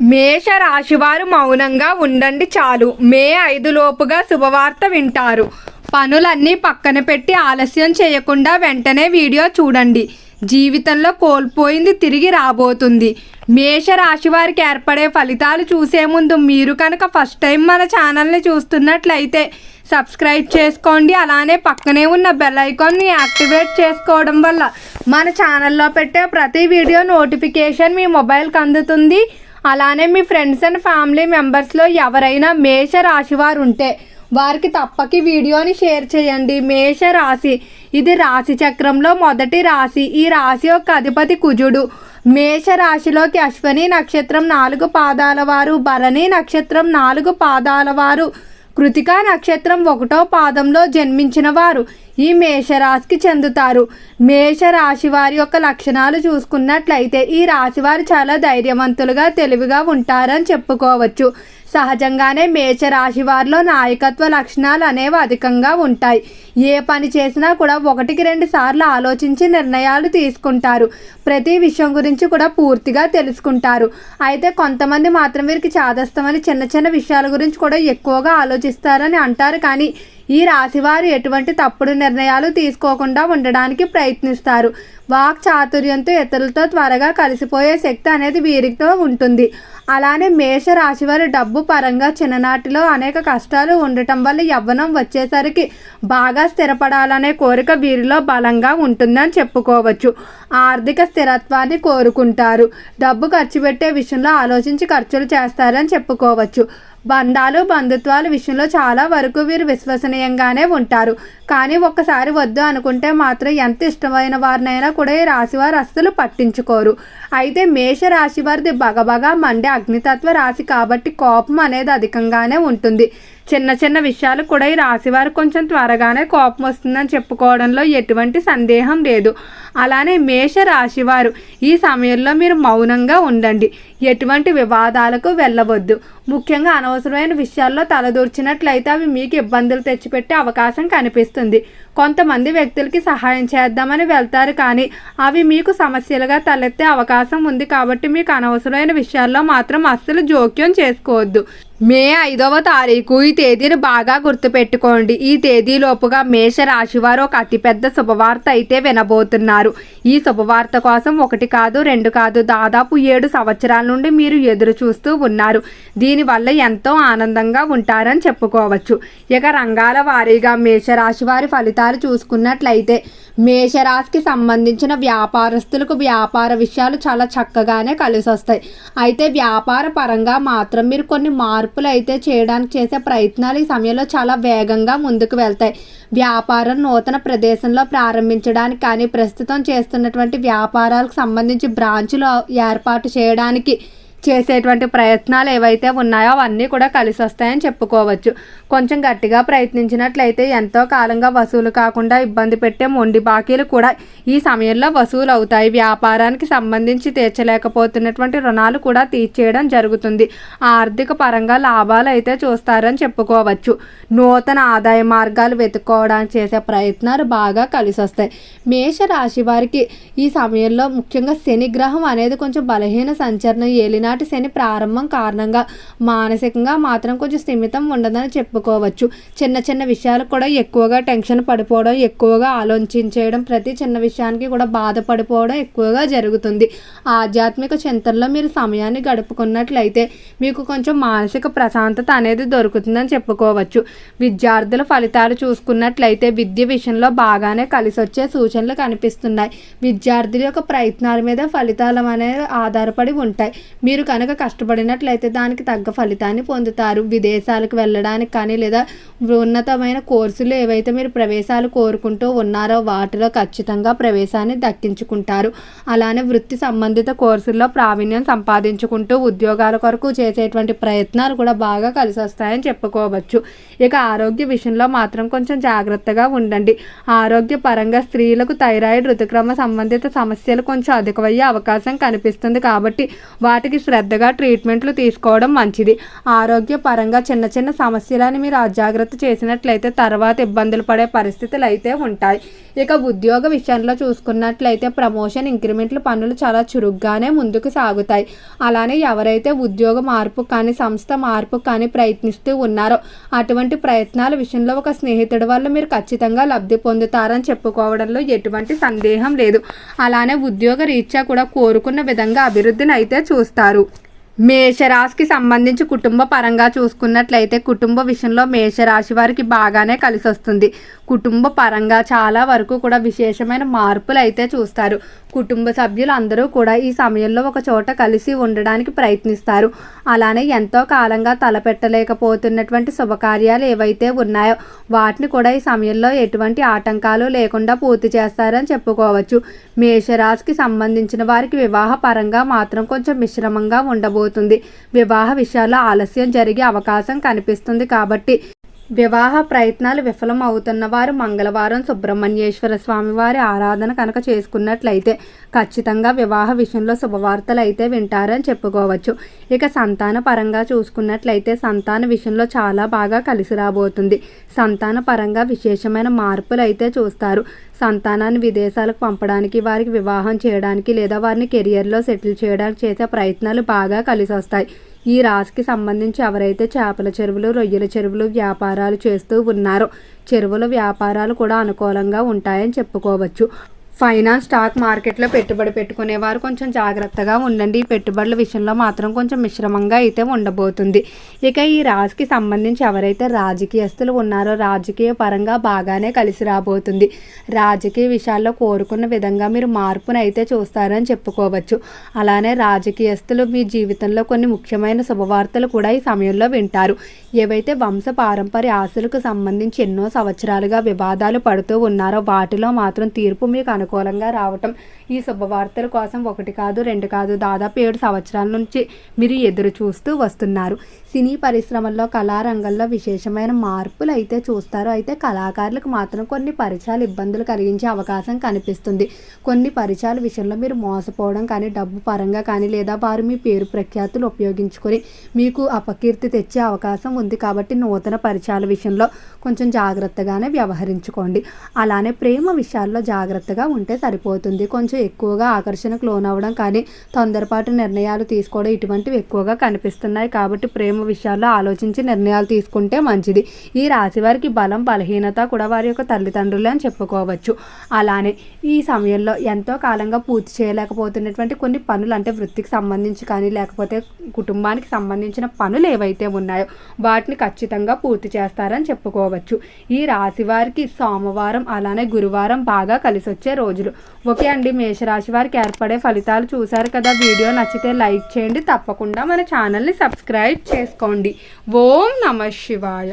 మేష రాశివారు మౌనంగా ఉండండి చాలు. మే ఐదు లోపుగా శుభవార్త వింటారు. పనులన్నీ పక్కన పెట్టి ఆలస్యం చేయకుండా వెంటనే వీడియో చూడండి. జీవితంలో కోల్పోయింది తిరిగి రాబోతుంది. మేష రాశి వారికి ఏర్పడే ఫలితాలు చూసే ముందు మీరు కనుక ఫస్ట్ టైం మన ఛానల్ని చూస్తున్నట్లయితే సబ్స్క్రైబ్ చేసుకోండి. అలానే పక్కనే ఉన్న బెల్ ఐకాన్ని యాక్టివేట్ చేసుకోవడం వల్ల మన ఛానల్లో పెట్టే ప్రతి వీడియో నోటిఫికేషన్ మీ మొబైల్కి అందుతుంది. అలానే మీ ఫ్రెండ్స్ అండ్ ఫ్యామిలీ మెంబర్స్లో ఎవరైనా మేష రాశి వారు ఉంటే వారికి తప్పకి వీడియోని షేర్ చేయండి. మేష రాశి ఇది రాశి చక్రంలో మొదటి రాశి. ఈ రాశి యొక్క అధిపతి కుజుడు. మేష రాశిలోకి అశ్వని నక్షత్రం నాలుగు పాదాల వారు భరణి నక్షత్రం నాలుగు పాదాల వారు కృతికా నక్షత్రం ఒకటో పాదంలో జన్మించిన వారు. ఈ మేషరాశికి చెందుతారు. మేషరాశి వారి యొక్క లక్షణాలు చూసుకున్నట్లయితే ఈ రాశి వారు చాలా ధైర్యవంతులుగా తెలివిగా ఉంటారని చెప్పుకోవచ్చు. సహజంగానే మేషరాశి వారిలో నాయకత్వ లక్షణాలు అనేవి అధికంగా ఉంటాయి. ఏ పని చేసినా కూడా ఒకటికి రెండు సార్లు ఆలోచించి నిర్ణయాలు తీసుకుంటారు. ప్రతి విషయం గురించి కూడా పూర్తిగా తెలుసుకుంటారు. అయితే కొంతమంది మాత్రం వీరికి చాదస్తమని చిన్న చిన్న విషయాల గురించి కూడా ఎక్కువగా ఆలోచిస్తారని అంటారు. కానీ ఈ రాశివారు ఎటువంటి తప్పుడు నిర్ణయాలు తీసుకోకుండా ఉండడానికి ప్రయత్నిస్తారు. వాక్ చాతుర్యంతో ఇతరులతో త్వరగా కలిసిపోయే శక్తి అనేది వీరితో ఉంటుంది. అలానే మేష రాశివారి డబ్బు పరంగా చిన్ననాటిలో అనేక కష్టాలు ఉండటం వల్ల యవ్వనం వచ్చేసరికి బాగా స్థిరపడాలనే కోరిక వీరిలో బలంగా ఉంటుందని చెప్పుకోవచ్చు. ఆర్థిక స్థిరత్వాన్ని కోరుకుంటారు. డబ్బు ఖర్చు పెట్టే విషయంలో ఆలోచించి ఖర్చులు చేస్తారని చెప్పుకోవచ్చు. బంధాలు బంధుత్వాల విషయంలో చాలా వరకు వీరు విశ్వసనీయంగానే ఉంటారు. కానీ ఒక్కసారి వద్దు అనుకుంటే మాత్రం ఎంత ఇష్టమైన వారినైనా కూడా ఈ రాశివారు అస్సలు పట్టించుకోరు. అయితే మేష రాశి వారిది బగబగా మండే అగ్నితత్వ రాశి కాబట్టి కోపం అనేది అధికంగానే ఉంటుంది. చిన్న చిన్న విషయాలు కూడా ఈ రాశివారు కొంచెం త్వరగానే కోపం వస్తుందని చెప్పుకోవడంలో ఎటువంటి సందేహం లేదు. అలానే మేష రాశివారు ఈ సమయంలో మీరు మౌనంగా ఉండండి. ఎటువంటి వివాదాలకు వెళ్ళవద్దు. ముఖ్యంగా అనవసరమైన విషయాల్లో తలదూర్చినట్లయితే అవి మీకు ఇబ్బందులు తెచ్చిపెట్టే అవకాశం కనిపిస్తుంది. కొంతమంది వ్యక్తులకి సహాయం చేద్దామని వెళ్తారు కానీ అవి మీకు సమస్యలుగా తలెత్తే అవకాశం ఉంది కాబట్టి మీకు అనవసరమైన విషయాల్లో మాత్రం అస్సలు జోక్యం చేసుకోవద్దు. మే ఐదవ తారీఖు ఈ తేదీని బాగా గుర్తుపెట్టుకోండి. ఈ తేదీలోపుగా మేష రాశి వారు ఒక అతిపెద్ద శుభవార్త అయితే వినబోతున్నారు. ఈ శుభవార్త కోసం ఒకటి కాదు రెండు కాదు దాదాపు ఏడు సంవత్సరాల నుండి మీరు ఎదురు చూస్తూ ఉన్నారు. దీనివల్ల ఎంతో ఆనందంగా ఉంటారని చెప్పుకోవచ్చు. ఇక రంగాల వారీగా మేషరాశి వారి ఫలితాలు చూసుకున్నట్లయితే మేషరాశికి సంబంధించిన వ్యాపారస్తులకు వ్యాపార విషయాలు చాలా చక్కగానే కలిసి వస్తాయి అయితే వ్యాపార పరంగా మాత్రం మీరు కొన్ని మార్పులు అయితే చేయడానికి చేసే ప్రయత్నాలు ఈ సమయంలో చాలా వేగంగా ముందుకు వెళ్తాయి. వ్యాపారం నూతన ప్రదేశంలో ప్రారంభించడానికి కానీ ప్రస్తుతం చేస్తున్నటువంటి వ్యాపారాలకు సంబంధించి బ్రాంచులు ఏర్పాటు చేయడానికి చేసేటువంటి ప్రయత్నాలు ఏవైతే ఉన్నాయో అవన్నీ కూడా కలిసి వస్తాయని చెప్పుకోవచ్చు. కొంచెం గట్టిగా ప్రయత్నించినట్లయితే ఎంతో కాలంగా వసూలు కాకుండా ఇబ్బంది పెట్టే మొండి బాకీలు కూడా ఈ సమయంలో వసూలు అవుతాయి. వ్యాపారానికి సంబంధించి తీర్చలేకపోతున్నటువంటి రుణాలు కూడా తీర్చేయడం జరుగుతుంది. ఆర్థిక పరంగా లాభాలు అయితే చూస్తారని చెప్పుకోవచ్చు. నూతన ఆదాయ మార్గాలు వెతుక్కోవడానికి చేసే ప్రయత్నాలు బాగా కలిసి వస్తాయి. మేష రాశి వారికి ఈ సమయంలో ముఖ్యంగా శనిగ్రహం అనేది కొంచెం బలహీన సంచలనం ఏలిన ఏలినాటి శని ప్రారంభం కారణంగా మానసికంగా మాత్రం కొంచెం స్థిమితం ఉండదని చెప్పుకోవచ్చు. చిన్న చిన్న విషయాలు కూడా ఎక్కువగా టెన్షన్ పడిపోవడం ఎక్కువగా ఆలోచించేయడం ప్రతి చిన్న విషయానికి కూడా బాధపడిపోవడం ఎక్కువగా జరుగుతుంది. ఆధ్యాత్మిక చింతనలో మీరు సమయాన్ని గడుపుకున్నట్లయితే మీకు కొంచెం మానసిక ప్రశాంతత అనేది దొరుకుతుందని చెప్పుకోవచ్చు. విద్యార్థుల ఫలితాలు చూసుకున్నట్లయితే విద్య విషయంలో బాగానే కలిసి వచ్చే సూచనలు కనిపిస్తున్నాయి. విద్యార్థుల యొక్క ప్రయత్నాల మీద ఫలితాలు అనేవి ఆధారపడి ఉంటాయి. మీరు మీరు కనుక కష్టపడినట్లయితే దానికి తగ్గ ఫలితాన్ని పొందుతారు. విదేశాలకు వెళ్ళడానికి కానీ లేదా ఉన్నతమైన కోర్సులు ఏవైతే మీరు ప్రవేశాలు కోరుకుంటూ ఉన్నారో వాటిలో ఖచ్చితంగా ప్రవేశాన్ని దక్కించుకుంటారు. అలానే వృత్తి సంబంధిత కోర్సుల్లో ప్రావీణ్యం సంపాదించుకుంటూ ఉద్యోగాల కొరకు చేసేటువంటి ప్రయత్నాలు కూడా బాగా కలిసి వస్తాయని చెప్పుకోవచ్చు. ఇక ఆరోగ్య విషయంలో మాత్రం కొంచెం జాగ్రత్తగా ఉండండి. ఆరోగ్య పరంగా స్త్రీలకు థైరాయిడ్ ఋతుక్రమ సంబంధిత సమస్యలు కొంచెం అధికమయ్యే అవకాశం కనిపిస్తుంది కాబట్టి వాటికి శ్రద్ధగా ట్రీట్మెంట్లు తీసుకోవడం మంచిది. ఆరోగ్యపరంగా చిన్న చిన్న సమస్యలని మీరు అజాగ్రత్త చేసినట్లయితే తర్వాత ఇబ్బందులు పడే పరిస్థితులు అయితే ఉంటాయి. ఇక ఉద్యోగ విషయంలో చూసుకున్నట్లయితే ప్రమోషన్ ఇంక్రిమెంట్లు పనులు చాలా చురుగ్గానే ముందుకు సాగుతాయి. అలానే ఎవరైతే ఉద్యోగ మార్పు కానీ సంస్థ మార్పు కానీ ప్రయత్నిస్తూ ఉన్నారో అటువంటి ప్రయత్నాల విషయంలో ఒక స్నేహితుడి వల్ల మీరు ఖచ్చితంగా లబ్ధి పొందుతారని చెప్పుకోవడంలో ఎటువంటి సందేహం లేదు. అలానే ఉద్యోగ రీత్యా కూడా కోరుకున్న విధంగా అభివృద్ధిని అయితే చూస్తారు. మేషరాశికి సంబంధించి కుటుంబ పరంగా చూసుకున్నట్లయితే కుటుంబ విషయంలో మేషరాశి వారికి బాగానే కలిసొస్తుంది. కుటుంబ పరంగా చాలా వరకు కూడా విశేషమైన మార్పులు అయితే చూస్తారు. కుటుంబ సభ్యులు అందరూ కూడా ఈ సమయంలో ఒక చోట కలిసి ఉండడానికి ప్రయత్నిస్తారు. అలానే ఎంతో కాలంగా తలపెట్టలేకపోతున్నటువంటి శుభకార్యాలు ఏవైతే ఉన్నాయో వాటిని కూడా ఈ సమయంలో ఎటువంటి ఆటంకాలు లేకుండా పూర్తి చేస్తారని చెప్పుకోవచ్చు. మేషరాశికి సంబంధించిన వారికి వివాహ పరంగా మాత్రం కొంచెం మిశ్రమంగా ఉండబోతుంది. వివాహ విషయాల్లో ఆలస్యం జరిగే అవకాశం కనిపిస్తుంది కాబట్టి వివాహ ప్రయత్నాలు విఫలం అవుతున్న వారు మంగళవారం సుబ్రహ్మణ్యేశ్వర స్వామి వారి ఆరాధన కనుక చేసుకున్నట్లయితే ఖచ్చితంగా వివాహ విషయంలో శుభవార్తలు అయితే వింటారని చెప్పుకోవచ్చు. ఇక సంతాన పరంగా చూసుకున్నట్లయితే సంతాన విషయంలో చాలా బాగా కలిసి రాబోతుంది. సంతాన పరంగా విశేషమైన మార్పులు అయితే చూస్తారు. సంతానాన్ని విదేశాలకు పంపడానికి వారికి వివాహం చేయడానికి లేదా వారిని కెరియర్లో సెటిల్ చేయడానికి చేసే ప్రయత్నాలు బాగా కలిసి వస్తాయి ఈ రాశికి సంబంధించి ఎవరైతే చేపల చెరువులు రొయ్యల చెరువులు వ్యాపారాలు చేస్తూ ఉన్నారో చెరువుల వ్యాపారాలు కూడా అనుకూలంగా ఉంటాయని చెప్పుకోవచ్చు. ఫైనాన్స్ స్టాక్ మార్కెట్లో పెట్టుబడి పెట్టుకునేవారు కొంచెం జాగ్రత్తగా ఉండండి. ఈ పెట్టుబడుల విషయంలో మాత్రం కొంచెం మిశ్రమంగా అయితే ఉండబోతుంది. ఇక ఈ రాశికి సంబంధించి ఎవరైతే రాజకీయస్తులు ఉన్నారో రాజకీయ పరంగా బాగానే కలిసి రాబోతుంది. రాజకీయ విషయాల్లో కోరుకున్న విధంగా మీరు మార్పును అయితే చూస్తారని చెప్పుకోవచ్చు. అలానే రాజకీయస్తులు మీ జీవితంలో కొన్ని ముఖ్యమైన శుభవార్తలు కూడా ఈ సమయంలో వింటారు. ఏవైతే వంశ పారంపర్య ఆస్తులకు సంబంధించి ఎన్నో సంవత్సరాలుగా వివాదాలు పడుతూ ఉన్నారో వాటిలో మాత్రం తీర్పు మీకు అనుకూలంగా రావటం ఈ శుభవార్తల కోసం ఒకటి కాదు రెండు కాదు దాదాపు ఏడు సంవత్సరాల నుంచి మీరు ఎదురు చూస్తూ వస్తున్నారు. సినీ పరిశ్రమల్లో కళారంగంలో విశేషమైన మార్పులు అయితే చూస్తారు. అయితే కళాకారులకు మాత్రం కొన్ని పరిచయాలు ఇబ్బందులు కలిగించే అవకాశం కనిపిస్తుంది. కొన్ని పరిచయాల విషయంలో మీరు మోసపోవడం కానీ డబ్బు పరంగా కానీ లేదా వారు మీ పేరు ప్రఖ్యాతులు ఉపయోగించుకొని మీకు అపకీర్తి తెచ్చే అవకాశం ఉంది కాబట్టి నూతన పరిచయాల విషయంలో కొంచెం జాగ్రత్తగానే వ్యవహరించుకోండి. అలానే ప్రేమ విషయాల్లో జాగ్రత్తగా ఉంటే సరిపోతుంది. కొంచెం ఎక్కువగా ఆకర్షణకు లోనవ్వడం కానీ తొందరపాటు నిర్ణయాలు తీసుకోవడం ఇటువంటివి ఎక్కువగా కనిపిస్తున్నాయి. కాబట్టి ప్రేమ విషయాల్లో ఆలోచించి నిర్ణయాలు తీసుకుంటే మంచిది. ఈ రాశి వారికి బలం బలహీనత కూడా వారి యొక్క తల్లిదండ్రులు అని చెప్పుకోవచ్చు. అలానే ఈ సమయంలో ఎంతో కాలంగా పూర్తి చేయలేకపోతున్నటువంటి కొన్ని పనులు అంటే వృత్తికి సంబంధించి కానీ లేకపోతే కుటుంబానికి సంబంధించిన పనులు ఏవైతే ఉన్నాయో వాటిని ఖచ్చితంగా పూర్తి చేస్తారని చెప్పుకోవచ్చు. ఈ రాశి వారికి సోమవారం అలానే గురువారం బాగా కలిసి వచ్చే రోజులు. ఓకే అండి మేషరాశి వారికి ఏర్పడే ఫలితాలు చూశారు కదా. వీడియో నచ్చితే లైక్ చేయండి. తప్పకుండా మన ఛానల్ని సబ్స్క్రైబ్ చేసుకోండి. ఓం నమ శివాయ.